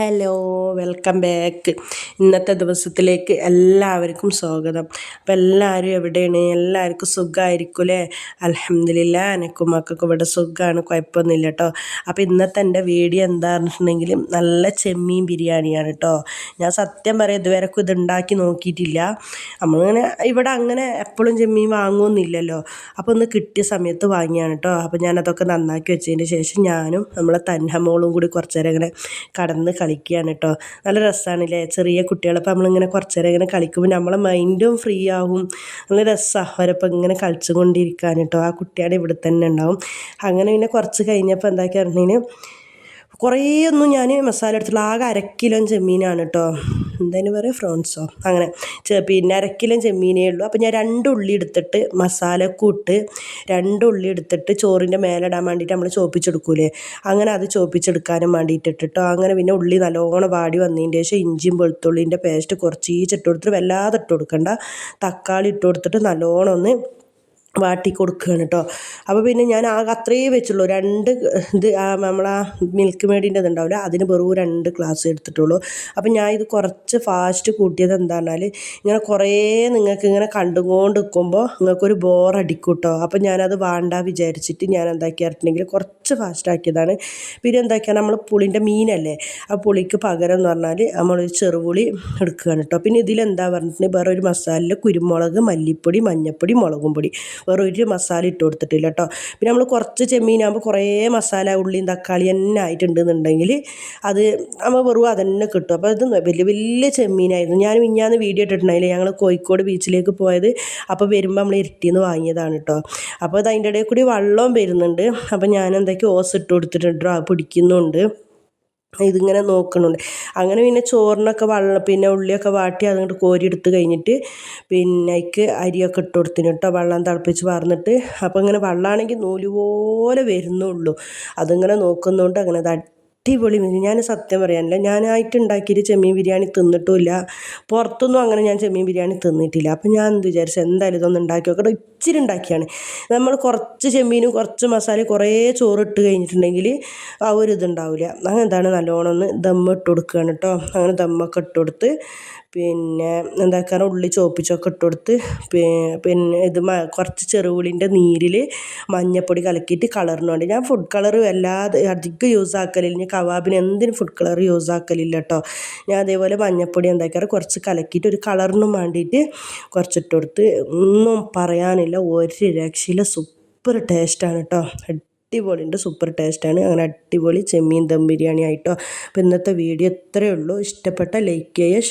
Hello welcome back. ഇന്നത്തെ ദിവസത്തിലേക്ക് എല്ലാവർക്കും സ്വാഗതം. അപ്പം എല്ലാവരും എവിടെയാണ്? എല്ലാവർക്കും സുഖമായിരിക്കും അല്ലേ? അലഹമില്ല എനക്കും മക്കൾക്കും ഇവിടെ സുഖമാണ് കുഴപ്പമൊന്നുമില്ല കേട്ടോ അപ്പോൾ ഇന്നത്തെ എന്റെ വീഡിയോ എന്താണെന്ന് പറഞ്ഞിട്ടുണ്ടെങ്കിൽ നല്ല ചെമ്മീൻ ബിരിയാണിയാണ് കേട്ടോ ഞാൻ സത്യം പറയാം ഇതുവരെക്കും ഇതുണ്ടാക്കി നോക്കിയിട്ടില്ല. നമ്മളിങ്ങനെ ഇവിടെ അങ്ങനെ എപ്പോഴും ചെമ്മീൻ വാങ്ങുമെന്നില്ലല്ലോ അപ്പോൾ ഒന്ന് കിട്ടിയ സമയത്ത് വാങ്ങിയാണ് കേട്ടോ. അപ്പോൾ ഞാനതൊക്കെ നന്നാക്കി വെച്ചതിന് ശേഷം ഞാനും നമ്മളെ തന്നമോളും കൂടി കുറച്ച് നേരം ഇങ്ങനെ കടന്ന് കളിക്കുകയാണ് കേട്ടോ. നല്ല രസമാണല്ലേ? ചെറിയ കുട്ടികളപ്പോൾ നമ്മളിങ്ങനെ കുറച്ച് നേരം ഇങ്ങനെ കളിക്കുമ്പോൾ നമ്മളെ മൈൻഡും ഫ്രീ ആവും. നല്ല രസമാണ് അവരപ്പം ഇങ്ങനെ കളിച്ചുകൊണ്ടിരിക്കാൻ കേട്ടോ. ആ കുട്ടിയാണ് ഇവിടെ തന്നെ ഉണ്ടാവും. അങ്ങനെ പിന്നെ കുറച്ച് കഴിഞ്ഞപ്പോൾ എന്താക്കി പറഞ്ഞിട്ടുണ്ടെങ്കിൽ കുറേ ഒന്നും ഞാൻ മസാല എടുത്തിട്ടുള്ള ആകെ അരക്കിലോ ചെമ്മീനാണ് കേട്ടോ എന്തായാലും പറയുക ഫ്രോൺസോ? അങ്ങനെ. പിന്നെ അരക്കിലോ ചെമ്മീനേ ഉള്ളൂ. അപ്പോൾ ഞാൻ രണ്ട് ഉള്ളി എടുത്തിട്ട് മസാലക്കൂട്ട് രണ്ട് ഉള്ളി എടുത്തിട്ട് ചോറിന്റെ മേലിടാൻ വേണ്ടിയിട്ട് നമ്മൾ ചോപ്പിച്ചെടുക്കൂലേ? അങ്ങനെ അത് ചോപ്പിച്ചെടുക്കാനും വേണ്ടിയിട്ട് ഇട്ടിട്ടോ. അങ്ങനെ പിന്നെ ഉള്ളി നല്ലോണം വാടി വന്നതിന്റെ ശേഷം ഇഞ്ചിയും വെളുത്തുള്ളിന്റെ പേസ്റ്റ് കുറച്ച് ഇട്ട് കൊടുത്തിട്ട് വല്ലാതെ ഇട്ട് കൊടുക്കണ്ട തക്കാളി ഇട്ട് കൊടുത്തിട്ട് നല്ലോണം ഒന്ന് വാട്ടി കൊടുക്കുകയാണ് കേട്ടോ. അപ്പോൾ പിന്നെ ഞാൻ ആകെ അത്രയേ വെച്ചുള്ളൂ. രണ്ട് ഇത് നമ്മളെ മിൽക്ക് മേഡിന്റെ ഇതുണ്ടാവില്ല. അതിന് വെറും രണ്ട് ഗ്ലാസ് എടുത്തിട്ടുള്ളൂ. അപ്പോൾ ഞാൻ ഇത് കുറച്ച് ഫാസ്റ്റ് കൂട്ടിയത് എന്താണെന്നാൽ ഇങ്ങനെ കുറേ നിങ്ങൾക്ക് ഇങ്ങനെ കണ്ടുകൊണ്ട് നിൽക്കുമ്പോൾ നിങ്ങൾക്കൊരു ബോർ അടിക്കും കേട്ടോ. അപ്പോൾ ഞാനത് വേണ്ട വിചാരിച്ചിട്ട് ഞാൻ എന്താക്കിയിട്ടുണ്ടെങ്കിൽ കുറച്ച് ഫാസ്റ്റ് ആക്കിയതാണ്. പിന്നെ എന്താക്കിയാൽ നമ്മൾ പുളിന്റെ മീനല്ലേ? ആ പുളിക്ക് പകരം എന്ന് പറഞ്ഞാൽ നമ്മളൊരു ചെറുപുളി എടുക്കുകയാണ് കേട്ടോ. പിന്നെ ഇതിലെന്താ പറഞ്ഞിട്ടുണ്ടെങ്കിൽ വേറെ ഒരു മസാലയിൽ കുരുമുളക് മല്ലിപ്പൊടി മഞ്ഞൾപ്പൊടി മുളകും പൊടി. വേറെ ഒരു മസാല ഇട്ട് കൊടുത്തിട്ടില്ല കേട്ടോ പിന്നെ നമ്മൾ കുറച്ച് ചെമ്മീനാകുമ്പോൾ കുറേ മസാല ഉള്ളിയും തക്കാളി തന്നെ ആയിട്ടുണ്ടെന്നുണ്ടെങ്കിൽ അത് നമ്മൾ വെറും അതന്നെ കിട്ടും. അപ്പോൾ ഇത് വലിയ വലിയ ചെമ്മീനായിരുന്നു. ഞാൻ മിഞ്ഞാന്ന് വീഡിയോ ഇട്ടിട്ടുണ്ടായില്ലേ? ഞങ്ങൾ കോഴിക്കോട് ബീച്ചിലേക്ക് പോയത്. അപ്പോൾ വരുമ്പോൾ നമ്മൾ ഇരട്ടിന്ന് വാങ്ങിയതാണ് കേട്ടോ അപ്പോൾ അത് അതിന്റെ ഇടയിൽ കൂടി വെള്ളവും വരുന്നുണ്ട്. അപ്പോൾ ഞാൻ എന്തൊക്കെയോ ഓസ് ഇട്ട് കൊടുത്തിട്ടുണ്ട് പിടിക്കുന്നുണ്ട്. ഇതിങ്ങനെ നോക്കുന്നുണ്ട് അങ്ങനെ പിന്നെ ചോറിനൊക്കെ വെള്ളം പിന്നെ ഉള്ളിയൊക്കെ വാട്ടി അതുകൊണ്ട് കോരിയെടുത്ത് കഴിഞ്ഞിട്ട് പിന്നെ അതിക്ക് അരിയൊക്കെ ഇട്ട് കൊടുത്തിന് കേട്ടോ വെള്ളം തിളപ്പിച്ച് പറഞ്ഞിട്ട് അപ്പോൾ ഇങ്ങനെ വെള്ളമാണെങ്കിൽ നൂൽ പോലെ വരുന്നുള്ളൂ. അതിങ്ങനെ നോക്കുന്നതുകൊണ്ട് അങ്ങനെ അടിപൊളി മീൻ. ഞാൻ സത്യം പറയാനില്ല. ഞാനായിട്ട് ഉണ്ടാക്കിയിട്ട് ചെമ്മീൻ ബിരിയാണി തിന്നിട്ടുമില്ല പുറത്തൊന്നും അങ്ങനെ ഞാൻ ചെമ്മീൻ ബിരിയാണി തിന്നിട്ടില്ല. അപ്പം ഞാൻ എന്ത് വിചാരിച്ചു? എന്തായാലും ഇതൊന്നും ഉണ്ടാക്കി നോക്കട്ടെ. ഇച്ചിരി ഉണ്ടാക്കിയാണ് നമ്മൾ കുറച്ച് ചെമ്മീനും കുറച്ച് മസാല കുറേ ചോറ് ഇട്ട് കഴിഞ്ഞിട്ടുണ്ടെങ്കിൽ ആ ഒരു ഇതുണ്ടാവില്ല. അങ്ങനെ എന്താണ് നല്ലോണം ഒന്ന് ദമ്മ് ഇട്ട് കൊടുക്കുകയാണ് കേട്ടോ. അങ്ങനെ ദമ്മൊക്കെ ഇട്ട് കൊടുത്ത് പിന്നെ എന്താക്കാറ് ഉള്ളി ചോപ്പിച്ചൊക്കെ ഇട്ട് കൊടുത്ത് പിന്നെ ഇത് കുറച്ച് ചെറുപുളിന്റെ നീരിൽ മഞ്ഞപ്പൊടി കലക്കിയിട്ട് കളറിന് വേണ്ടി. ഞാൻ ഫുഡ് കളർ വല്ലാതെ അധികം യൂസ് ആക്കലില്ല. ഞാൻ കവാബിന് എന്തിനും ഫുഡ് കളർ യൂസ് ആക്കലില്ല കേട്ടോ. ഞാൻ അതേപോലെ മഞ്ഞൾപ്പൊടി എന്താക്കാറ് കുറച്ച് കലക്കിയിട്ട് ഒരു കളറിനും വേണ്ടിയിട്ട് കുറച്ചിട്ട് കൊടുത്ത് ഒന്നും പറയാനില്ല. ഒരു രക്ഷയില്ല. സൂപ്പർ ടേസ്റ്റാണ് കേട്ടോ അടിപൊളിയുണ്ട്. സൂപ്പർ ടേസ്റ്റാണ് അങ്ങനെ അടിപൊളി ചെമ്മീൻ ദം ബിരിയാണി ആയിട്ടോ. അപ്പോൾ ഇന്നത്തെ വീഡിയോ ഇത്രയേ ഉള്ളൂ. ഇഷ്ടപ്പെട്ട ലൈക്ക് ചെയ്യുക